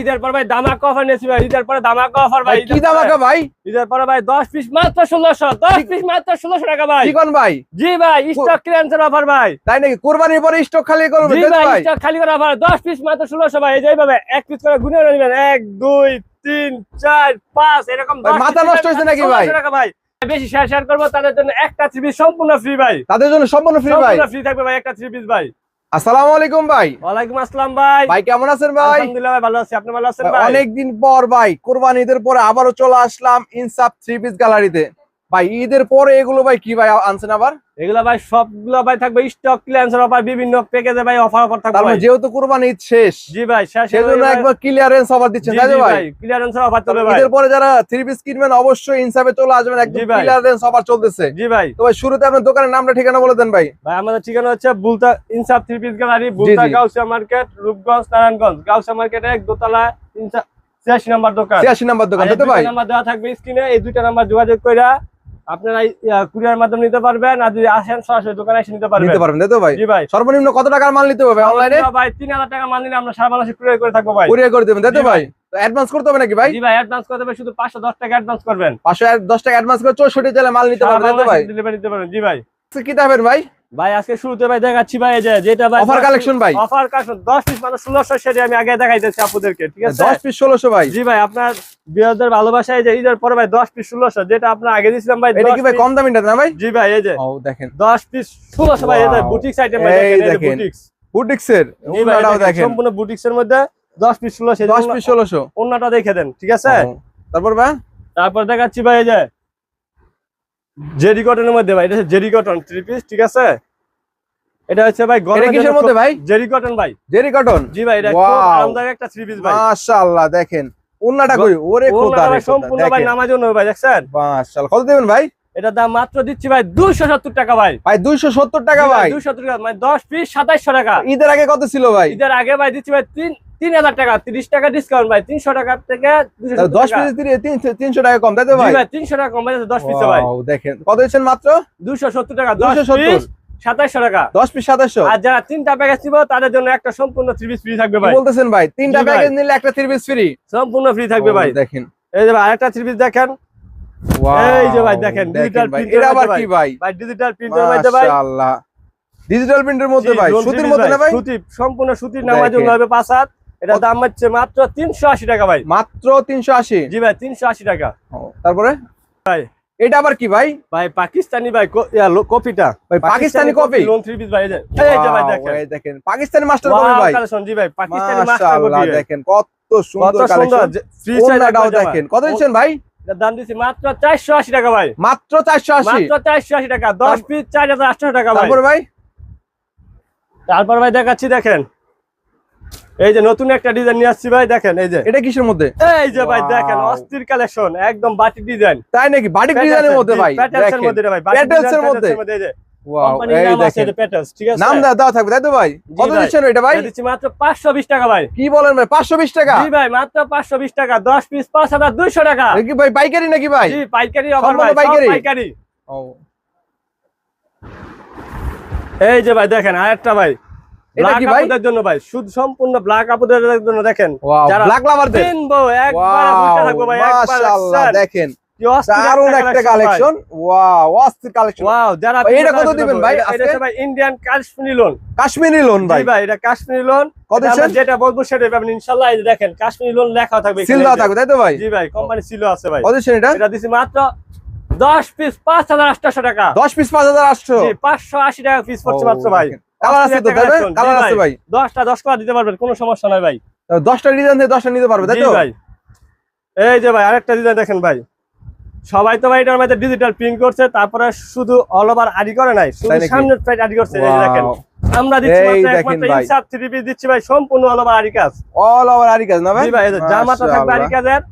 ঈদের পর ভাই দামাকা অফার ভাই ঈদের পরে দামাকা অফার ভাই ভাই কি দামাকা ভাই? ঈদের পরে ভাই দশ পিস মাত্র ষোলোশো দশ পিস মাত্র ষোলোশো টাকা ভাই। কি কোন ভাই? জি ভাই স্টক ক্লিয়ারেন্সের অফার ভাই। তাই নাকি? কোরবানির পরে স্টক খালি করবে জি ভাই ভাই? স্টক খালি করে অফার দশ পিস মাত্র ষোলোশো ভাই এই যে এইভাবে এক পিস করে গুনে নেবেন। এক দুই তিন চার পাঁচ এরকম ভাই, মাথা নষ্ট হয়েছে নাকি ভাই? 1600 টাকা ভাই। বেশি শেয়ার শেয়ার করব তাদের জন্য একটা থ্রি পিস সম্পূর্ণ ফ্রি ভাই। তাদের জন্য সম্পূর্ণ ফ্রি ভাই। সম্পূর্ণ ফ্রি থাকবে ভাই একটা থ্রি পিস ভাই। আসসালামু আলাইকুম ভাই। ওয়ালাইকুম আসসালাম ভাই। ভাই কেমন আছেন ভাই? আলহামদুলিল্লাহ ভাই ভালো আছি। আপনি ভালো আছেন ভাই, অনেকদিন পর ভাই কোরবানি ঈদের পরে আবারও চলে আসলাম ইনসাফ থ্রি পিস গ্যালারিতে। ভাই ঈদের পরে এগুলো ভাই কি ভাই আনছেন আবার? এগুলা ভাই সবগুলো ভাই থাকবে স্টক ক্লিয়ারেন্সের অফার বিভিন্ন প্যাকেজে ভাই অফার অফার থাকবে তার মানে যেহেতু কোরবানি ঈদ শেষ জি ভাই শেষ সেজন্য একবার ক্লিয়ারেন্স অফার দিচ্ছেন তাই ভাই? ক্লিয়ারেন্সের অফার চলবে ভাই। ঈদের পরে যারা থ্রি পিস কিনবেন অবশ্যই ইনসাফে চলে আসবেন একদম ক্লিয়ারেন্স অফার চলতেছে। জি ভাই। তো ভাই শুরুতে আপনার দোকানের নামটা ঠিকানা বলে দেন ভাই। ভাই আমাদের ঠিকানা হচ্ছে Bulta Insaf three piece gallery Bulta. Gausia market Rupganj Narayanganj. Gausia market এক দোতলা ইনসাফ ছিয়াশি নম্বর দোকান। ছিয়াশি নাম্বার দোকান তো ভাই? নাম্বার দেওয়া থাকবে স্ক্রিনে এই দুইটা নাম্বার যোগাযোগ কইরা আপনারা কুরিয়ার মাধ্যমে নিতে পারবেন আর যদি আসেন সরাসরি দোকানে এসে নিতে পারবেন। নিতে পারবেন তাই তো ভাই? জি ভাই। সর্বনিম্ন কত টাকার মাল নিতে হবে অনলাইনে ভাই তিন হাজার টাকা মান নিলে আমরা সারা বাংলাদেশে কুরিয়ার করে থাকব ভাই। কুরিয়ার করে দেবেন তাই তো ভাই। অ্যাডভান্স করতে হবে নাকি ভাই? জি ভাই অ্যাডভান্স করতে হবে শুধু পাঁচশো দশ টাকা অ্যাডভান্স করবেন। পাঁচশো এক- দশ টাকা অ্যাডভান্স করে চৌষট্টি জেলা মাল নিতে পারবেন তো ভাই? ডেলিভারি দিতে পারবেন জি ভাই। কি ভাই? ভাই আজকে শুরুতে ভাই দেখাচ্ছি ভাই এই যে যেটা ভাই অফার কালেকশন ভাই। অফার কালেকশন দশ পিস মানে ষোলোশো সেটি আমি আগে দেখাইতেছি আপুদেরকে ঠিক আছে? দশ পিস ষোলোশো ভাই। জি ভাই আপনার বিরোধের ভালোবাসায় যে ঈদের পরে ভাই দশ পিস ষোলোশো যেটা আপনার আগে দিয়েছিলাম ভাই এটা কি ভাই কম দামিটা না ভাই? জি ভাই এই যে। ও দেখেন। দশ পিস ষোলোশো ভাই এই যে Wow. বুটিক্স আইটেম ভাই এই দেখেন, এই বুটিক্স বুটিক্সের ওনাটাও দেখেন, সম্পূর্ণ বুটিক্স মধ্যে দশ পিস ষোলোশো দশ পিস ষোলোশো। অন্যটা দেখে দেন ঠিক আছে? তারপর ভাই? তারপর দেখাচ্ছি ভাই এই যে জেরি কটনের মধ্যে ভাই এটা জেরি কটন থ্রি পিস ঠিক আছে? এটা হচ্ছে ভাই এটা গরমের কিসের মধ্যে ভাই? জেরি কটন ভাই। জেরি কটন জি ভাই এটা খুব আরামদায়ক একটা থ্রি পিস ভাই। মাশাআল্লাহ দেখেন। ওন্নাটা কই? ওরে খোদা রে সম্পূর্ণ ভাই দেখেন। নামার ভাই দেখছেন? মাশাআল্লাহ। কত দেবেন ভাই? এটার দাম মাত্র দিচ্ছি ভাই দুইশো সত্তর টাকা ভাই। ভাই 270 টাকা ভাই। টাকা মানে দশ পিস সাতাইশশো টাকা। ঈদের আগে কত ছিল ভাই? ঈদের আগে ভাই দিচ্ছি ভাই তিন তিন হাজার টাকা তিরিশ টাকা ডিসকাউন্ট ভাই তিনশো টাকা থেকে দুইশো তাহলে দশ পিস তিনশো টাকা কম তাই তো ভাই? ভাই তিনশো টাকা কম ভাই দশ পিসে ভাই। দেখেন। কত দিচ্ছেন মাত্র? দুইশো সত্তর টাকা দশ 270 পিস সাতাইশশো টাকা। দশ পিস সাতাশশো আর যারা তিনটা প্যাকেজ নিব তাদের জন্য একটা সম্পূর্ণ থ্রি পিস ফ্রি থাকবে ভাই। বলতেছেন ভাই? তিনটা প্যাকেজ নিলে একটা থ্রি পিস ফ্রি সম্পূর্ণ ফ্রি থাকবে ভাই। দেখেন। এই যে ভাই আরেকটা থ্রি পিস দেখেন এই যে ভাই দেখেন, printer এটা আবার কি ভাই? ভাই? ডিজিটাল প্রিন্টের মধ্যে ভাই? মাশাআল্লাহ। ডিজিটাল প্রিন্টের মধ্যে ভাই? সুতির মধ্যে না ভাই? সুতি সম্পূর্ণ সুতির। জন্য হবে পাঁচ হাত। এটা দাম হচ্ছে মাত্র তিনশো আশি টাকা ভাই। মাত্র তিনশো আশি? জি ভাই তিনশো আশি টাকা। তারপরে? ভাই এটা আবার কি ভাই? ভাই পাকিস্তানি ভাই কপিটা। ভাই Pakistani copy? Lawn three piece ভাই এই যে ভাই দেখেন। এই দেখেন। পাকিস্তানি মাস্টার কপি ভাই। জি ভাই পাকিস্তানি মাস্টার কপি দেখেন কত কত সুন্দর কালেকশন ফ্রি সাইজ দেখেন কত দিচ্ছেন ভাই? দাম দিচ্ছি মাত্র চারশো আশি টাকা ভাই। মাত্র চারশো আশি? মাত্র চারশো আশি টাকা দশ তারপর- পিস চার হাজার আটশো টাকা ভাই। তারপরে ভাই? তারপর ভাই দেখাচ্ছি দেখেন। এই যে নতুন একটা ডিজাইন নিয়ে আসছি ভাই দেখেন এই যে। এটা কিসের মধ্যে? এই যে ভাই দেখেন অস্থির কালেকশন একদম বাটিক ডিজাইন তাই নাকি? বাটি ডিজাইনের মধ্যে ভাই প্যাটেলস এর মধ্যে ভাই এর ডিজাইন মধ্যে। এই যে। নাম প্যাটেলস দেওয়া থাকবে তাই তো ভাই? কত দিচ্ছেন এটা ভাই? দিচ্ছি মাত্র 520 টাকা ভাই। কি বলেন ভাই পাঁচশো বিশ টাকা? জি ভাই মাত্র 520 টাকা 10 পিস 5200 টাকা। কি ভাই পাইকারি নাকি ভাই? পাইকারি? পাইকারি? এই যে ভাই দেখেন আরেকটা ভাই। এটা ব্ল্যাক কি ভাই? আপুদের জন্য ভাই শুধু সম্পূর্ণ ব্ল্যাক আপুদের জন্য দেখেন। যারা black lover কিনবো একবার বুঝতে থাকব ভাই একবার মাশাআল্লাহ দেখেন। কি একটা কালেকশন ওয়াও অস্থির কালেকশন ওয়াও যারা এটা কত দিবেন ভাই? এটা- এটা আজকে? ভাই Indian Kashmiri lawn Kashmiri lawn ভাই ভাই। ভাই এটা কাশ্মীরি লোন কত এটা আমরা দিচ্ছেন? যেটা বলব সেটাই পাবেন ইনশাআল্লাহ। এই দেখেন কাশ্মীরি লোন লেখা থাকবে সিল দেওয়া থাকবে তাই তো ভাই? জি ভাই কোম্পানি আছে ভাই। কত দিচ্ছেন এটা? এটা দিছি মাত্র 10 পিস 5800 টাকা। দশ পিস পাঁচ হাজার আটশো। জি 580 টাকা পিস পড়ছে মাত্র ভাই। কালার আছে তো তাই ভাই? কালার আছে ভাই। 10টা 10 কালার দিতে পারবেন কোনো সমস্যা নাই ভাই। দশটা ডিজাইন থেকে দশটা নিতে পারবে তাই তো? ভাই। এই যে ভাই আরেকটা ডিজাইন দেখেন ভাই। সবাই তো ভাই এটার মধ্যে ডিজিটাল প্রিন্ট করছে তারপরে শুধু অল ওভার আডি করে নাই শুধু সামনের সাইড আডি করছে এই দেখেন। আমরা দিচ্ছি মাত্র একমাত্র পিস দিচ্ছি ভাই সম্পূর্ণ অল ওভার আডি কাজ। কাজ না ভাই? ভাই জামাটা থাকবে আডি কাজের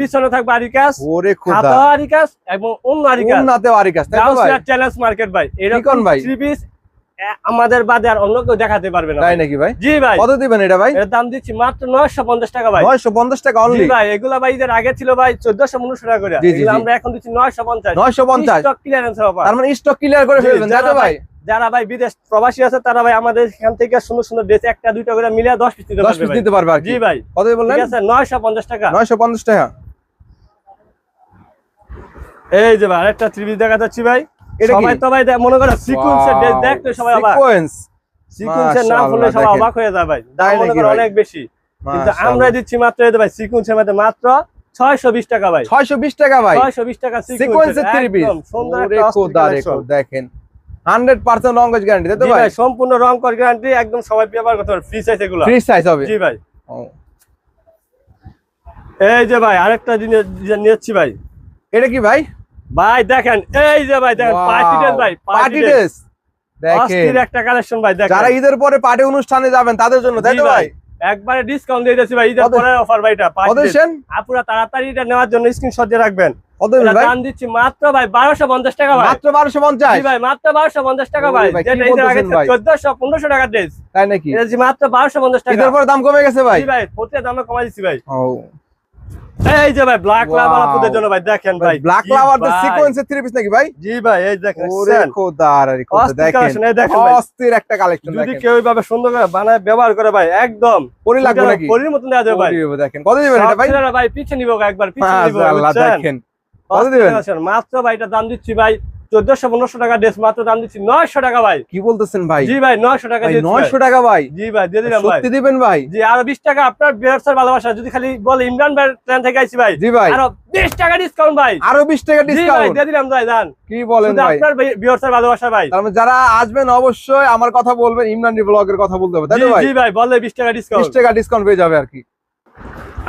পিছনে থাকবে কাজ ওরে খোদা। কাজ এবং অন্য কাজ। কাজ তাই ভাই? চ্যালেঞ্জ মার্কেট ভাই। এরকম ভাই? থ্রি পিস আমাদের বাদে আর অন্য কেউ দেখাতে পারবে না তাই নাকি ভাই? জি ভাই। কত দিবেন এটা ভাই? এর দাম দিচ্ছি মাত্র নয়শো পঞ্চাশ টাকা ভাই। নয়শো পঞ্চাশ টাকা জি অনলি ভাই এগুলা ভাই এদের আগে ছিল ভাই চোদ্দশো পনেরোশো টাকা করে। আমরা এখন দিচ্ছি নয়শো পঞ্চাশ। নয়শো পঞ্চাশ। স্টক ক্লিয়ারেন্স অফার তার মানে স্টক ক্লিয়ার করে ফেলবেন তো ভাই? যারা ভাই বিদেশ প্রবাসী আছে তারা ভাই আমাদের এখান থেকে সুন্দর সুন্দর ড্রেস একটা দুইটা করে মিলিয়ে দশ পিস দিতে পারবে পিস দিতে পারবে জি ভাই। কত বললেন? ঠিক আছে নয়শো পঞ্চাশ টাকা। নয়শো পঞ্চাশ টাকা। এই যে ভাই আরেকটা পিস দেখা যাচ্ছি ভাই। এটা সবাই তো ভাই মনে করে সিকুয়েন্সের ড্রেস দেখতে সবাই অবাক। sequence। সিকুয়েন্সের নাম শুনলে সবাই অবাক হয়ে যায় ভাই। দাম নাকি অনেক বেশি। কিন্তু আমরা দিচ্ছি মাত্র এই যে ভাই সিকুয়েন্সের মধ্যে মাত্র ছয়শো বিশ টাকা ভাই। 620 টাকা ভাই। ছয়শো বিশ টাকা সিকোয়েন্সের সিকুয়েন্সের থ্রি পিস সুন্দর একটা খোদা দেখেন। 100% লঙ্গেজ গ্যারান্টি তো ভাই সম্পূর্ণ রং কর গ্যারান্টি একদম সবাই ব্যবহার করতে পারে ফ্রি সাইজ এগুলো। ফ্রি সাইজ হবে। জি ভাই। এই যে ভাই আরেকটা জিনিস নিচ্ছি ভাই। এটা কি ভাই? ভাই দেখেন এই যে ভাই দেখেন পার্টি ড্রেস ভাই পার্টি ড্রেস দেখেন। একটা কালেকশন ভাই দেখেন। যারা ঈদের পরে পার্টি অনুষ্ঠানে যাবেন তাদের জন্য তাই তো ভাই একবারে ডিসকাউন্ট দিয়ে দিয়েছি ভাই ঈদের পরে অফার ভাই এটা কত পার্টি ড্রেস আপুরা তাড়াতাড়ি এটা নেওয়ার জন্য স্ক্রিনশট দিয়ে রাখবেন। দাম দিচ্ছি মাত্র ভাই বারোশো পঞ্চাশ টাকা ভাই। মাত্র বারোশো পঞ্চাশ? ভাই মাত্র বারোশো পঞ্চাশ টাকা ভাই? চোদ্দশো পনেরোশো টাকা ড্রেস তাই নাকি? মাত্র বারোশো পঞ্চাশ টাকা। দাম কমে গেছে ভাই? ভাই প্রতি দামে কমাই দিচ্ছি ভাই। এই যে ভাই ব্ল্যাক লাভার জন্য ভাই দেখেন ভাই ব্ল্যাক লাভার থ্রি পিস নাকি ভাই? জি ভাই এই দেখেন ওরে এই দেখেন ভাই। অস্থির একটা কালেকশন যদি কেউ এইভাবে সুন্দর করে বানায় ব্যবহার করে ভাই একদম। পরি লাগবে নাকি? পরির মতন দেওয়া যাবে ভাই। দেখেন। কত দিবেন এটা ভাই? ভাই পিছে নিব একবার পিছে নিব মাশাআল্লাহ দেখেন। কত দিবেন? মাত্র ভাই এটা দাম দিচ্ছি ভাই চোদ্দশো পনেরোশো টাকা ড্রেস মাত্র দাম দিচ্ছি নয়শো টাকা ভাই। কি বলতেছেন ভাই? জি ভাই নয়শো টাকা। 900 টাকা ভাই। জি ভাই দিয়ে দিলাম ভাই। সত্যি দিবেন ভাই? জি আরও বিশ টাকা আপনার বিয়ার্সের ভালোবাসা যদি খালি বলে ইমরান ভাই ট্রেন থেকে আইছি ভাই জি ভাই। আরও বিশ টাকা ডিসকাউন্ট ভাই। আরও 20 টাকা জি ভাই ডিসকাউন্ট দিয়ে দিলাম ভাই দান কি বলেন ভাই? আপনার বিয়ার্সের ভালোবাসা ভাই। মানে যারা আসবেন অবশ্যই আমার কথা বলবেন ইমরান ব্লগের কথা বলতে হবে তাই জি ভাই? জি ভাই বললে বিশ টাকা ডিসকাউন্ট 20 টাকা ডিসকাউন্ট পেয়ে যাবে আর কি।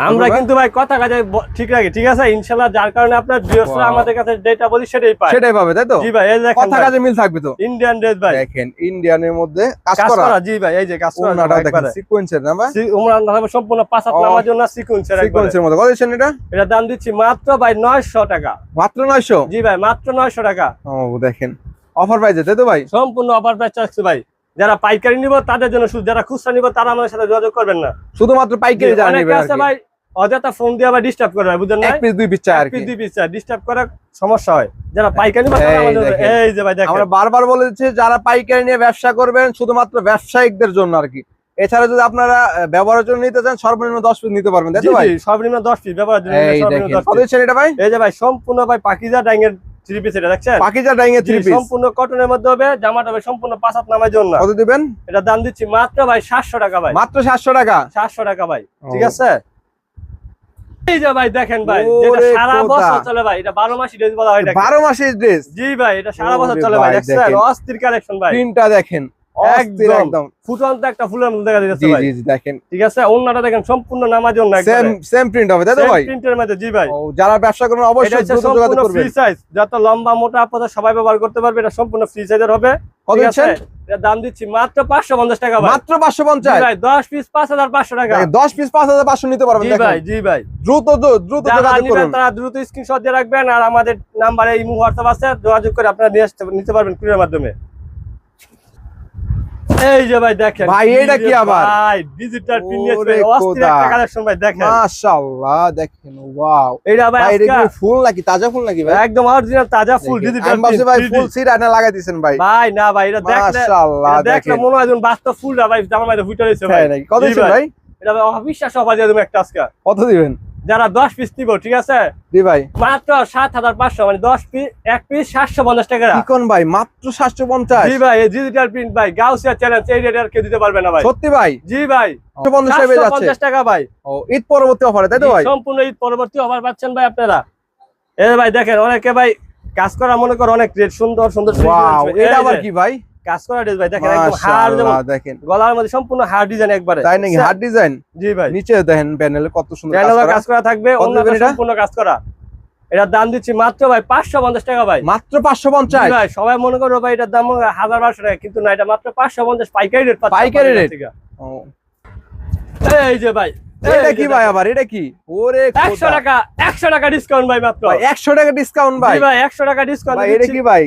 আমরা কিন্তু ভাই কথা কাজে ঠিক রাখি ঠিক আছে? ইনশাল্লাহ যার কারণে আপনার ভিউয়ার্সরা আমাদের কাছে যেটা বলি সেটাই পায়। সেটাই পাবে তাই তো? জি ভাই এই দেখেন কথা কাজে মিল থাকবে তো? ইন্ডিয়ান ড্রেস ভাই। দেখেন ইন্ডিয়ানের মধ্যে কাজ করা। জি ভাই এই যে কাজ করা ওনাটা দেখেন সিকোয়েন্সের না ভাই? উমরান ভাবে সম্পূর্ণ পাঁচ হাত নামার জন্য সিকুয়েন্সের একবারে। সিকোয়েন্সের মধ্যে কত দিচ্ছেন এটা? এটা দাম দিচ্ছি মাত্র ভাই 900 টাকা। মাত্র 900 জি ভাই মাত্র 900 টাকা। ও দেখেন। অফার প্রাইজে তাই তো ভাই? সম্পূর্ণ অফার প্রাইস চাচ্ছি ভাই। যারা পাইকারি নিব তাদের জন্য শুধু যারা খুচরা নিব তারা আমাদের সাথে যোগাযোগ করবেন না। শুধুমাত্র পাইকারি আছে ভাই অযথা ফোন দিয়ে আবার ডিস্টার্ব করে ভাই বুঝলেন না? এক পিস দুই পিস চাই আর কি। দুই পিস ডিস্টার্ব করার সমস্যা হয়। যারা পাইকারি নিব তারা এই যে ভাই দেখেন। আমরা বারবার বলে দিচ্ছি যারা পাইকারি নিয়ে ব্যবসা করবেন শুধুমাত্র ব্যবসায়িকদের জন্য আর কি। এছাড়া যদি আপনারা ব্যবহারের জন্য নিতে চান সর্বনিম্ন দশ পিস নিতে পারবেন তাই তো ভাই? সর্বনিম্ন 10 পিস ব্যবহার জন্য এই সর্বনিম্ন 10 পিস এটা ভাই? এই যে ভাই সম্পূর্ণ ভাই পাকিজা ডাইংয়ের থ্রি পিস এটা দেখছেন? পাকিজা ডাইং এর থ্রি পিস সম্পূর্ণ কটনের মধ্যে হবে জামাটা হবে সম্পূর্ণ পাঁচ হাত নামার জন্য কত দিবেন? এটা দাম দিচ্ছি মাত্র ভাই সাতশো টাকা ভাই। মাত্র সাতশো টাকা? সাতশো টাকা ভাই ঠিক আছে? এই যে ভাই দেখেন ভাই যেটা সারা বছর চলে ভাই এটা বারো মাসি ড্রেস বলা হয় এটা বারো মাসের ড্রেস জি ভাই এটা সারা বছর চলে ভাই ভাই, দেখছেন? অস্থির কালেকশন ভাই। তিনটা দেখেন। অস্থির একদম। ফুটন্ত একটা ফুলের মধ্যে দেখা যাচ্ছে জি ভাই। জি জি দেখেন। ঠিক আছে অন্যটা দেখেন সম্পূর্ণ নামার জন্য সেম সেম প্রিন্ট হবে তাই তো ভাই? প্রিন্টের মধ্যে জি ভাই। যারা ব্যবসা করবেন অবশ্যই দ্রুত যোগাযোগ সম্পূর্ণ ফ্রি সাইজ যত লম্বা মোটা আপনারা সবাই ব্যবহার করতে পারবে এটা সম্পূর্ণ ফ্রি সাইজের হবে। কত দিচ্ছেন? এটা দাম দিচ্ছি মাত্র পাঁচশো পঞ্চাশ টাকা ভাই। মাত্র ভাই পিস পাঁচ হাজার পাঁচশো টাকা। দশ পিস পাঁচ হাজার পাঁচশো নিতে পারবেন জি ভাই জি ভাই। দ্রুত দ্রুত দ্রুত যোগাযোগ করুন। তারা দ্রুত স্ক্রিনশট দিয়ে রাখবেন আর আমাদের নাম্বারে ইমো আছে যোগাযোগ করে আপনারা নিয়ে আসতে নিতে পারবেন কুরিয়ার মাধ্যমে। এই যে ভাই দেখেন ভাই, এইটা কি আবার? ভাই ডিজিটাল প্রিন্ট ওরে অস্থির একটা কালেকশন ভাই দেখেন। মাশাআল্লাহ দেখেন ওয়াও। এইটা ভাই এটা কি ফুল নাকি? তাজা ফুল নাকি ভাই? একদম অরিজিনাল তাজা ফুল ডিজিটাল ভাই ফুল সিট লাগাই দিয়েছেন ভাই। ভাই না ভাই এটা দেখলে মাশাআল্লাহ দেখলে মনে হয় যেন বাস্তব ফুল না ভাই আমার মাঝে ফুটে রয়েছে ভাই। নাকি? কত দিচ্ছেন ভাই। এটা ভাই অবিশ্বাস অফার দিয়ে দেবো একটা আজকে। কত দিবেন? যারা দশ পিস নিব ঠিক আছে? জি ভাই। মাত্র সাত হাজার পাঁচশো মানে দশ পিস এক পিস সাতশো পঞ্চাশ টাকা ভাই মাত্র সাতশো পঞ্চাশ। জি ভাই ডিজিটাল প্রিন্ট ভাই গাউসিয়া চ্যালেঞ্জ এই রেট আর কেউ দিতে পারবে না ভাই। সত্যি ভাই? জি ভাই পঞ্চাশ টাকা পেয়ে যাচ্ছে 750 টাকা ভাই। ও ঈদ পরবর্তী অফারে তাই তো ভাই? সম্পূর্ণ ঈদ পরবর্তী অফার পাচ্ছেন ভাই আপনারা। এই ভাই দেখেন অনেকে ভাই কাজ করা মনে করো অনেক রেট সুন্দর সুন্দর এটা আবার কি ভাই? কাজ করা ড্রেস ভাই দেখেন একদম হার দেখেন। গলার মধ্যে সম্পূর্ণ হার ডিজাইন একবারে। তাই নাকি? হার্ড ডিজাইন জি ভাই। নিচে দেখেন প্যানেলে কত সুন্দর কাজ করা। থাকবে অন্য সম্পূর্ণ কাজ করা। এটার দাম দিচ্ছি মাত্র ভাই পাঁচশো পঞ্চাশ টাকা ভাই। মাত্র পাঁচশো পঞ্চাশ? ভাই সবাই মনে করো ভাই এটার দাম হাজার বারোশো টাকা কিন্তু না এটা মাত্র পাঁচশো পঞ্চাশ পাইকারি রেট পাইকারি? ও, এই যে ভাই এটা কি ভাই আবার? এটা কি? ওরে একশো টাকা একশো টাকা ডিসকাউন্ট ভাই মাত্র। একশো টাকা ডিসকাউন্ট ভাই। ভাই একশো টাকা ডিসকাউন্ট ভাই এটা কি ভাই?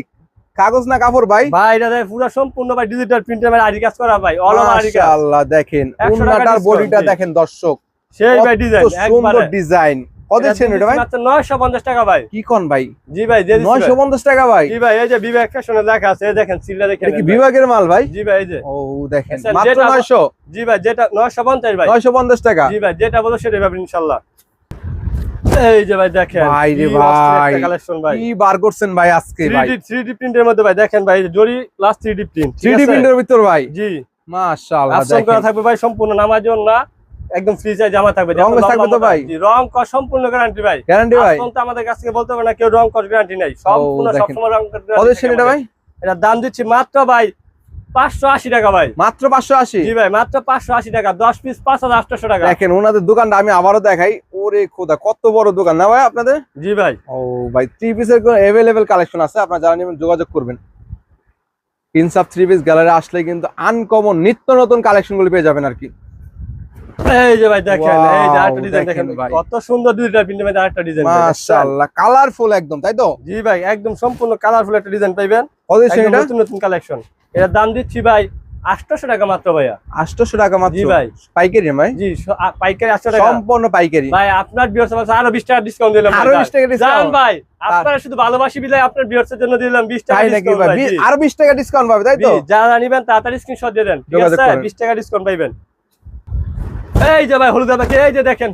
কাগজ না কাপড় ভাই? ভাই এটা ভাই পুরো সম্পূর্ণ ভাই ডিজিটাল প্রিন্টের ভাই আরি কাজ করা ভাই অল ওভার আরি কাজ। মাশাআল্লাহ দেখেন 100 টাকা উন্নাটার বডিটা দেখেন দর্শক সেই ভাই ডিজাইন সুন্দর ডিজাইন কত দিচ্ছেন এটা ভাই? মাত্র নয়শো পঞ্চাশ টাকা ভাই। কি কোন ভাই? জি ভাই দিয়ে দিচ্ছি নয়শো ভাই। পঞ্চাশ টাকা ভাই? জি ভাই এই যে বিবেক ফ্যাশনে লেখা আছে এই দেখেন সিলটা দেখেন এটা কি বিভাগের মাল ভাই? জি ভাই এই যে। ও দেখেন আচ্ছা, মাত্র যেটা- নয়শো। জি ভাই যেটা নয়শো পঞ্চাশ ভাই। নয়শো পঞ্চাশ টাকা। জি ভাই যেটা বলো সেটাই পাবেন ইনশাল্লাহ এই যে ভাই দেখেন ভাই রে ভাই। কালেকশন ভাই। কি বার করছেন ভাই আজকে ভাই? 3D 3D প্রিন্টের মধ্যে ভাই দেখেন ভাই জরি plus 3D print three D প্রিন্টের ভিতর ভাই? জি। মাশাআল্লাহ করা থাকবে ভাই সম্পূর্ণ নামাজন না একদম ফ্রি চাই জামা থাকবে। রং থাকবে তো ভাই? রং কর সম্পূর্ণ গ্যারান্টি ভাই। গ্যারান্টি ভাই? তো আমাদের কাছ থেকে বলতে হবে না কেউ রং কর গ্যারান্টি নাই। সম্পূর্ণ দেখেন। সবসময় রং কর কত guarantee এটা ভাই? এটা দাম দিচ্ছি মাত্র ভাই পাঁচশো আশি টাকা ভাই। মাত্র পাঁচশো আশি? জি ভাই মাত্র পাঁচশো আশি টাকা। দশ পিস পাঁচ হাজার আটশো টাকা। দেখেন ওনাদের দোকানটা আমি আবারও দেখাই। ওরে খোদা কত বড় দোকান। না ভাই আপনাদের? জি ভাই। ও ভাই থ্রি পিসের অ্যাভেলেবেল কালেকশন আছে। আপনারা যারা নেবেন যোগাযোগ করবেন। ইনসাফ থ্রি পিস গ্যালারি আসলে কিন্তু আনকমন নিত্য নতুন কালেকশনগুলো পেয়ে যাবেন আর কি। এই যে ভাই দেখেন এই যে আরেকটা ডিজাইন দেখেন ভাই। কত সুন্দর দুইটা প্রিন্টের মধ্যে আরেকটা ডিজাইন মাশাআল্লাহ কালারফুল একদম তাই তো? জি ভাই একদম সম্পূর্ণ কালারফুল একটা ডিজাইন পাইবেন। নতুন নতুন কালেকশন এটার দাম দিচ্ছি ভাই আটশোশো টাকা মাত্র ভাইয়া। আটশোশো টাকা মাত্র? ভাই। পাইকারি ভাই? জি পাইকারি আটশো টাকা। সম্পূর্ণ পাইকারি। ভাই আপনার বিয়ার্স আরও বিশ টাকা ডিসকাউন্ট দিলাম আরও বিশ টাকা ডিসকাউন্ট ভাই আপনারা শুধু ভালোবাসি বিলাই আপনার বিয়ার্স জন্য দিলাম বিশ টাকা। আরও বিশ টাকা ডিসকাউন্ট পাবে তাই তো? যারা নিবেন তাড়াতাড়ি স্ক্রিনশট দিয়ে দেন। বিশ টাকা ডিসকাউন্ট পাইবেন। এই যে ভাই হলুদ পাখি এই যে দেখেন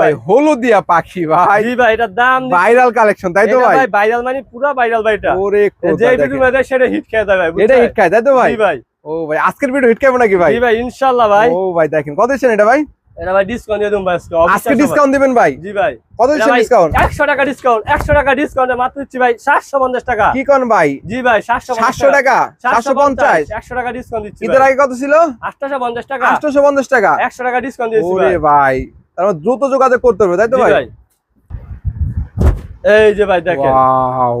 ভাই হলুদিয়া পাখি ভাই। জি ভাই এটার দাম ভাইরাল কালেকশন তাই তো ভাই? ভাই ভাইরাল মানে পুরো ভাইরাল ভাই এটা। ওরে যে। ভিডিও মধ্যে সেটা হিট খেয়ে যাবে এটা হিট খায় তাই তো ভাই? জি ভাই। ও ভাই আজকের ভিডিও হিট খাবে নাকি ভাই? জি ভাই ইনশাআল্লাহ ভাই। ও ভাই দেখেন কত এটা ভাই? এটা ভাই ডিসকাউন্ট দিয়ে ভাই আজকে। আজকে ডিসকাউন্ট দিবেন ভাই? জি ভাই। কত ডিসকাউন্ট 100 টাকা ডিসকাউন্ট 100 টাকা ডিসকাউন্টে মাত্র দিচ্ছি ভাই 750 টাকা। কি কোন ভাই? জি ভাই 750 সাতশো টাকা। সাতশো পঞ্চাশ 100 টাকা ডিসকাউন্ট দিচ্ছি আগে কত ছিল? 850 টাকা। আটশোশো পঞ্চাশ টাকা। 100 টাকা ডিসকাউন্ট দিয়েছি ওরে ভাই। মানে দ্রুত যোগাযোগ করতে হবে তাই তো ভাই? ভাই। এই যে ভাই দেখেন। ওয়াও।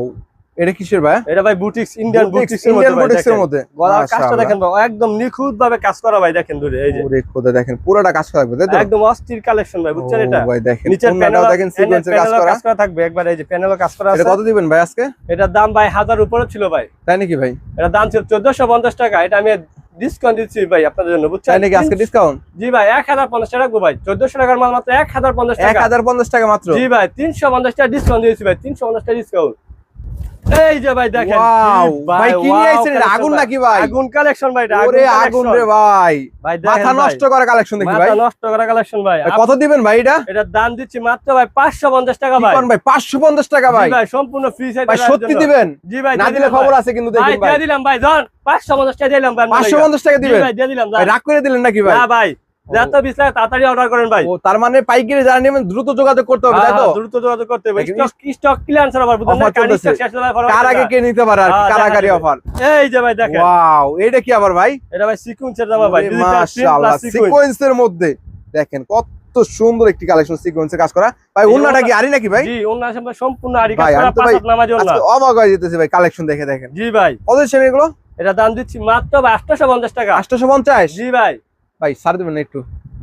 এটা কিসের ভাই? এটা ভাই বুটিক্স ইন্ডিয়ান বুটিক্স বুটিক্স এর মধ্যে বুটিক্স এর মধ্যে। গলার কাজটা দেখেন ভাই একদম নিখুঁত ভাবে কাজ করা ভাই দেখেন দূরে এই যে। ওরে খোদা দেখেন পুরোটা কাজ করা থাকবে তাই তো? একদম অস্থির কালেকশন ভাই বুঝছেন এটা? ভাই দেখেন নিচের প্যানেল দেখেন সিকোয়েন্সের কাজ করা। কাজ করা থাকবে একবার এই যে প্যানেলও কাজ করা এটা কত দিবেন ভাই আজকে? এটার দাম ভাই হাজার উপরে ছিল ভাই। তাই নাকি ভাই? এটার দাম ছিল চোদ্দশো পঞ্চাশ টাকা এটা আমি ডিসকাউন্ট দিচ্ছি ভাই আপনাদের জন্য বুঝছেন? তাই নাকি আজকে ডিসকাউন্ট জি ভাই এক হাজার পঞ্চাশ টাকা রাখব ভাই চোদ্দশো টাকার মাল মাত্র এক হাজার পঞ্চাশ এক টাকা হাজার পঞ্চাশ টাকা মাত্র? জি ভাই তিনশো পঞ্চাশ টাকা ডিসকাউন্ট দিয়েছি ভাই তিনশো পঞ্চাশ টাকা ডিসকাউন্ট এই যে ভাই দেখেন। Wow, কি ভাই কি নিয়ে আইছেন এটা? আগুন নাকি ভাই? আগুন কালেকশন ভাই এটা collection। আগুন রে ভাই। ভাই মাথা নষ্ট করা কালেকশন দেখি ভাই? মাথা নষ্ট করা কালেকশন ভাই। কত দিবেন ভাই এটা? এটার দাম দিচ্ছি মাত্র ভাই পাঁচশো পঞ্চাশ টাকা ভাই। কোন ভাই? পাঁচশো পঞ্চাশ টাকা ভাই। ভাই সম্পূর্ণ ফ্রি সাইজ ভাই সত্যি দিবেন? জি ভাই না দিলে খবর আছে কিন্তু ভাই ভাই দিয়ে দিলাম ভাই জন পাঁচশো পঞ্চাশ টাকা দিলাম ভাই পাঁচশো পঞ্চাশ টাকা জি দিবেন? ভাই দিয়ে দিলাম ভাই রাগ করে দিলেন নাকি ভাই? না ভাই। যত তাড়াতাড়ি অর্ডার করেন ভাই। ও তার মানে পাইকারি যারা নেবেন দ্রুত যোগাযোগ করতে হবে তাই তো? হ্যাঁ, দ্রুত যোগাযোগ করতে হবে। দেখেন, স্টক স্টক ক্লিয়ারেন্স আবার বুঝলেন কার চলতেছে। stock শেষ হলে আবার কার আগে কে নিতে পারে আর কারাকারি অফার এই যে ভাই দেখেন। ওয়াও এটা কি আবার ভাই? এটা ভাই সিকুয়েন্সের জামা ভাই। মাশাআল্লাহ সিকোয়েন্সের মধ্যে। দেখেন কত সুন্দর একটি কালেকশন সিকোয়েন্সে কাজ করা। ভাই ওন্নাটা কি আরি নাকি ভাই? জি সম্পূর্ণ আরি ভাই, কাজ করা পাঁচ হাত ওন্না অবাক হয়ে যেতেছে ভাই কালেকশন দেখে দেখেন। জি ভাই। কত এগুলো? এটা দাম দিচ্ছি মাত্র ভাই আটশো পঞ্চাশ টাকা। আটশোশো পঞ্চাশ? জি ভাই। ভাই ছাড় দেবেন একটু।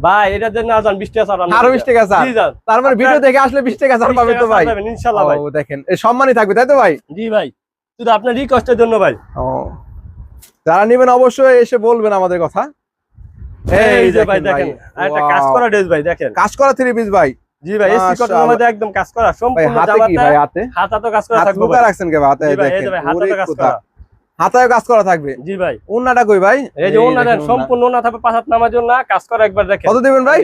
ভাই এটা দেন না জান বিশ টাকা ছাড় আরও বিশ টাকা ছাড় তার মানে ভিডিও দেখে আসলে বিশ টাকা ছাড় 20 পাবেন তো ভাই। ইনশাআল্লাহ ভাই। ও দেখেন এই সম্মানই থাকবে তাই তো ভাই? জি ভাই শুধু আপনার রিকোয়েস্টের জন্য ভাই। ও যারা নেবেন অবশ্যই এসে বলবেন আমাদের কথা। এই যে ভাই দেখেন একটা কাজ করা ড্রেস ভাই দেখেন। কাজ করা থ্রি পিস ভাই। জি ভাই এসি কটনের। মধ্যে একদম কাজ করা সম্পূর্ণ ভাই হাতে? হাতা তো কাজ করা থাকবে ভাই। রাখছেন কে? হাতে দেখেন যে তো কাজ করা। হাতায় কাজ করা থাকবে। জি ভাই। ওন্নাটা কই ভাই? এই যে ওনা দেন ওন্না। সম্পূর্ণ ওনা থাকবে পাঁচ হাত নামার জন্য কাজ করা একবার দেখেন। কত দিবেন ভাই?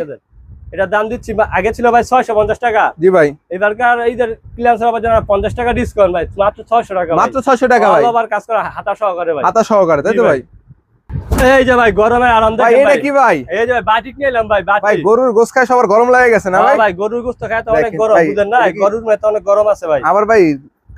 এটা দাম দিচ্ছি বা- আগে ছিল ভাই ছয়শো পঞ্চাশ টাকা। জি ভাই। এবারকার এইদের ক্লিয়ান্স হবে যারা পঞ্চাশ টাকা ডিসকাউন্ট ভাই মাত্র ছয়শো টাকা মাত্র ছয়শো টাকা ভাই। আবার কাজ করা হাতা সহকারে ভাই। হাতা সহকারে তাই তো ভাই। এই যে ভাই গরমে আরাম ভাই এটা কি ভাই? এই যে বাটিক নিলাম ভাই ভাই গরুর গোস খায় সবার গরম লাগে গেছে না হ্যাঁ ভাই? ভাই গরুর গোস্ত খায় তো অনেক গরম বুঝেন না? গরুর অনেক গরম আছে ভাই। আবার ভাই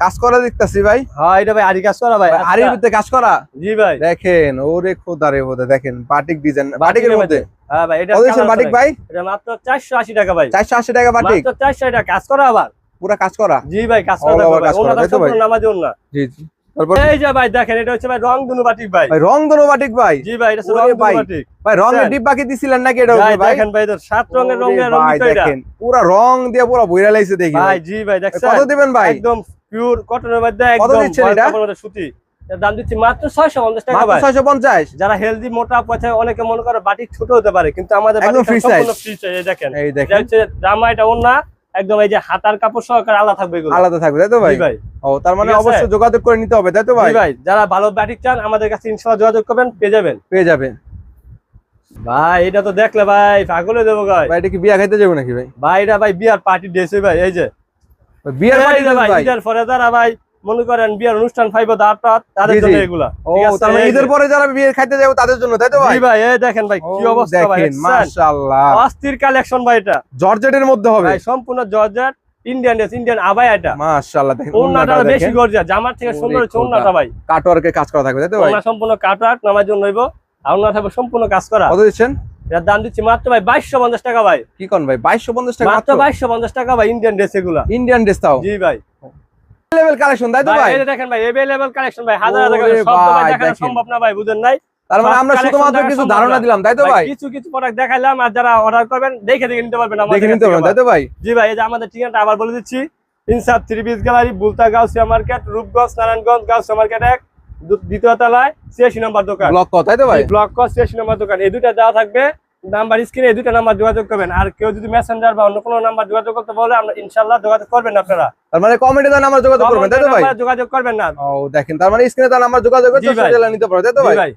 কাজ করা দেখতাছি ভাই। হ্যাঁ এটা ভাই আরি কাজ করা ভাই। ভাই, আরির আচ্ছা। ভিতরে কাজ করা? জি ভাই। দেখেন ওরে খোদা রে খোদা দেখেন বাটিক ডিজাইন বাটিকের মধ্যে। হ্যাঁ ভাই এটা বাটিক ভাই? এটা মাত্র চারশো আশি টাকা ভাই। চারশো আশি টাকা বাটিক? মাত্র চারশো টাকা। কাজ করা আবার? পুরা কাজ করা? জি ভাই কাজ করা over থাকবে কাজ ভাই? করা, নামাজ না। জি জি। তারপর? এই যে ভাই দেখেন এটা হচ্ছে ভাই রং দুনু বাটিক ভাই। ভাই রং ধনু বাটিক ভাই? জি ভাই এটা রং ভাই, বাটিক। ভাই রঙের স্যার। ডিব্বা কি দিছিলেন নাকি এটা ভাই ভাই? দেখেন ভাই এটা সাত রঙের রং ভাই দুটো এটা। দেখেন পুরা রং দিয়ে পুরা বইরা লাইছে দেখি ভাই ভাই। জি ভাই দেখছেন? কত দিবেন ভাই? একদম পিওর কটনের মধ্যে একদম সুতি। দাম দিচ্ছি মাত্র 650 টাকা মাত্র ভাই। ছয়শো পঞ্চাশ যারা হেলদি মোটা অনেকে মনে করে বাটিক ছোট হতে পারে কিন্তু আমাদের দেখেন। জামা এটা একদম এই যে হাতার কাপড় সহকারে আলাদা থাকবে আলাদা থাকবে তাই তো ভাই? ভাই। ও তার মানে অবশ্যই যোগাযোগ করে নিতে হবে তাই তো ভাই? ভাই যারা ভালো ব্যাটিক চান আমাদের কাছে ইনশাআল্লাহ যোগাযোগ করবেন পেয়ে যাবেন। পেয়ে যাবেন। ভাই এটা তো দেখলে ভাই পাগলে দেবো ভাই ভাই এটা কি বিয়া খাইতে যাব নাকি ভাই? ভাই এটা ভাই বিয়ার পার্টি ড্রেস ভাই এই যে। বিয়ার পার্টি যে ভাই ভাই। ঈদের পরে যারা ভাই মনে করেন বিয়ার অনুষ্ঠান পাইবো দাঁত তাদের জি, জি। জন্য এগুলা। ঠিক আছে? তার মানে ঈদের পরে যারা বিয়ে খাইতে যাব তাদের জন্য তাই তো ভাই? ভাই এই দেখেন ভাই কি অবস্থা ভাই মাশাআল্লাহ। অস্থির কালেকশন ভাই এটা। জর্জেটের মধ্যে হবে। ভাই সম্পূর্ণ জর্জেট ইন্ডিয়ান ড্রেস ইন্ডিয়ান আবাই এটা। মাশাআল্লাহ দেখেন ওন্নাটা ওন্নাটা বেশি দেখেন। গর্জিয়া জামার থেকে সুন্দর হচ্ছে খোদা। ওন্নাটা ভাই। কাটওয়ার্কে কাজ করা থাকবে তাই তো ভাই? ওন্না সম্পূর্ণ কাটার নামার জন্য হইব আর ওন্না থাকবে সম্পূর্ণ কাজ করা। কত দিচ্ছেন? এটার দাম দিচ্ছি মাত্র ভাই বাইশশো পঞ্চাশ টাকা ভাই। কি কোন ভাই? বাইশশো পঞ্চাশ টাকা মাত্র বাইশশো পঞ্চাশ টাকা ভাই ইন্ডিয়ান ড্রেস এগুলা। ইন্ডিয়ান ড্রেস তাও? জি ভাই। লেভেল কালেকশন তাই তো ভাই ভাই? এই দেখেন ভাই কালেকশন ভাই হাজার হাজার সব তো ভাই দেখেন। সম্ভব না ভাই বুঝেন নাই? তার মানে আমরা শুধুমাত্র কিছু ধারণা দিলাম তাই তো ভাই কিছু কিছু প্রোডাক্ট দেখাইলাম আর যারা অর্ডার করবেন দেখে দেখে নিতে পারবেন আমাদের দেখে নিতে পারবেন। তাই তো ভাই? জি ভাই এই যে আমাদের ঠিকানাটা আবার বলে দিচ্ছি। Insaf three piece gallery Bulta Gausia market Rupganj Narayanganj Gausia market এক। দ্বিতীয় তলায় ছিয়াশি নম্বর দোকান। ব্লক ক তাই তো ভাই? ব্লক ক ছিয়াশি নম্বর দোকান। এই দুটা দেওয়া থাকবে নাম্বার স্ক্রিনে এই দুটা নাম্বার যোগাযোগ করবেন। আর কেউ যদি মেসেঞ্জার বা অন্য কোনো নাম্বার যোগাযোগ করতে বলে আমরা ইনশাল্লাহ যোগাযোগ করবেন আপনারা। তার মানে কমেন্টে তার নাম্বার যোগাযোগ করবেন তাই তো ভাই? যোগাযোগ করবেন না। ও দেখেন তার মানে স্ক্রিনে তার নাম্বার যোগাযোগ করে নিতে পারবে তাই তো ভাই।